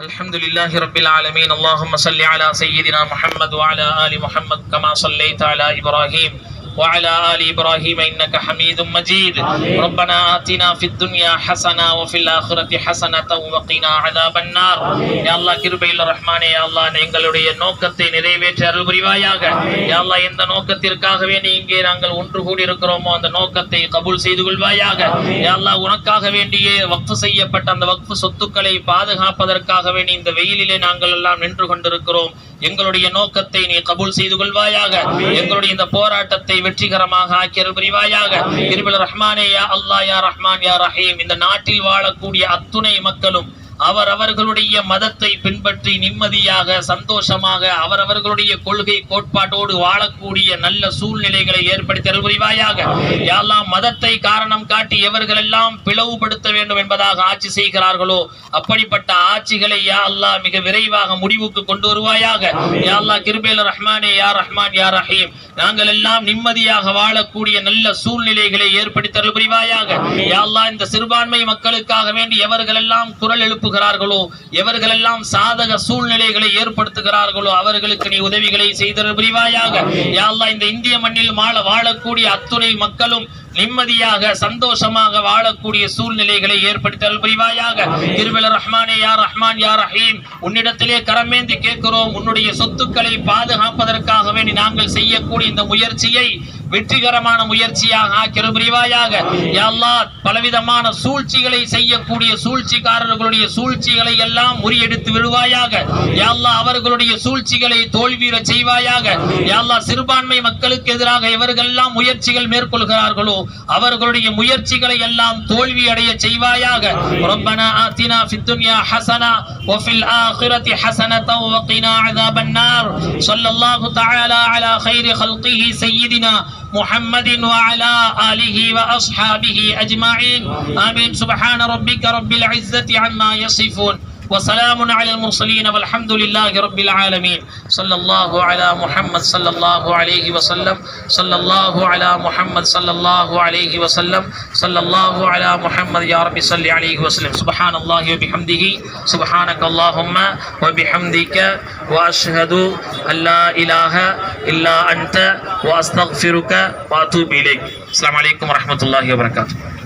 الحمد لله رب العالمين. اللهم صل على سيدنا محمد وعلى آل محمد كما صليت على إبراهيم. وعلى آل إبراهيم إنك حميد مجيد ربنا آتنا في الدنيا حسنة وفي الآخرة حسنة وقنا عذاب النار يا الله கிருபையில் ரஹ்மானே யா அல்லாஹ் எங்களுடைய நோக்கத்தை நிறைவேற்ற அருள் புரிவாயாக யா அல்லாஹ் எந்த நோக்கத்திற்காகவே நீ இங்கே நாங்கள் ஒன்று கூடி இருக்கிறோமோ அந்த நோக்கத்தை கபூல் செய்து கொள்வாயாக யா அல்லாஹ் உனக்காக வேண்டியே வக்ஃபு செய்யப்பட்ட அந்த வக்ஃபு சொத்துக்களை பாதுகாப்பதற்காக வேண்டி இந்த வெயிலிலே நாங்கள் எல்லாம் நின்று கொண்டிருக்கிறோம் எங்களுடைய நோக்கத்தை நீ கபூல் செய்து கொள்வாயாக. எங்களுடைய இந்த போராட்டத்தை வெற்றிகரமாக ஆக்கியல் புரிவாயாக. இருபில் ரஹ்மானே யா அல்லா யா ரஹ்மான் யா ரஹீம். இந்த நாட்டில் வாழக்கூடிய அத்துணை மக்களும் அவர் அவர்களுடைய மதத்தை பின்பற்றி நிம்மதியாக சந்தோஷமாக அவரவர்களுடைய கொள்கை கோட்பாட்டோடு வாழக்கூடிய நல்ல சூழ்நிலைகளை ஏற்படுத்தி புரிவாயாக. யாரெல்லாம் மதத்தை காரணம் காட்டி எவர்களெல்லாம் பிளவுபடுத்த வேண்டும் என்பதாக ஆட்சி செய்கிறார்களோ அப்படிப்பட்ட ஆட்சிகளை யா அல்லாஹ் மிக விரைவாக முடிவுக்கு கொண்டு வருவாயாக. யா கிருபேல ரஹ்மானே யா ரஹ்மான் யா ரஹீம். நாங்கள் எல்லாம் நிம்மதியாக வாழக்கூடிய நல்ல சூழ்நிலைகளை ஏற்படுத்தி புரிவாயாக. யா இந்த சிறுபான்மை மக்களுக்காக வேண்டி எவர்களெல்லாம் குரல் எழுப்பு எழுப்புகிறார்களோ எவர்களெல்லாம் சாதக சூழ்நிலைகளை ஏற்படுத்துகிறார்களோ அவர்களுக்கு நீ உதவிகளை செய்தருள் புரிவாயாக. யா இந்த இந்திய மண்ணில் வாழ வாழக்கூடிய அத்துணை மக்களும் நிம்மதியாக சந்தோஷமாக வாழக்கூடிய சூழ்நிலைகளை ஏற்படுத்தல் புரிவாயாக. திருவிழ ரஹ்மானே யா ரஹ்மான் யா ரஹீம் உன்னிடத்திலே கரமேந்தி கேட்கிறோம். உன்னுடைய சொத்துக்களை பாதுகாப்பதற்காக வேண்டி நாங்கள் செய்யக்கூடிய இந்த முயற்சியை வெற்றிகரமான முயற்சியாக ஆக்கிரு புரிவாயாக. அல்லாஹ் பலவிதமான சூழ்ச்சிகளை செய்யக்கூடிய சூழ்ச்சிக்காரர்களுடைய சூழ்ச்சிகளை எல்லாம் முறியடித்து விடுவாயாக. அல்லாஹ் அவர்களுடைய சூழ்ச்சிகளை தோல்வியுற செய்வாயாக. அல்லாஹ் சிறுபான்மை மக்களுக்கு எதிராக எவர்களெல்லாம் முயற்சிகள் மேற்கொள்கிறார்களோ? அவர்களுடைய முயற்சிகளை எல்லாம் தோல்வி அடைய செய்வாயாக ربنا آتنا في الدنيا حسنة وفي الآخرة حسنة وقنا عذاب النار صلى الله تعالى على خير خلقه سيدنا محمد وعلى آله وأصحابه أجمعين آمين سبحان ربك رب العزة عما يصفون وسلام على المرسلين والحمد لله رب العالمين. صلى الله على محمد صلى الله عليه وسلم. صلى الله على محمد صلى الله عليه وسلم. صلى الله على محمد يا رب صل عليه وسلم. سبحان الله وبحمده. سبحانك اللهم وبحمدك. وأشهد أن لا إله إلا أنت. وأستغفرك وأتوب إليك. السلام عليكم ورحمة الله وبركاته.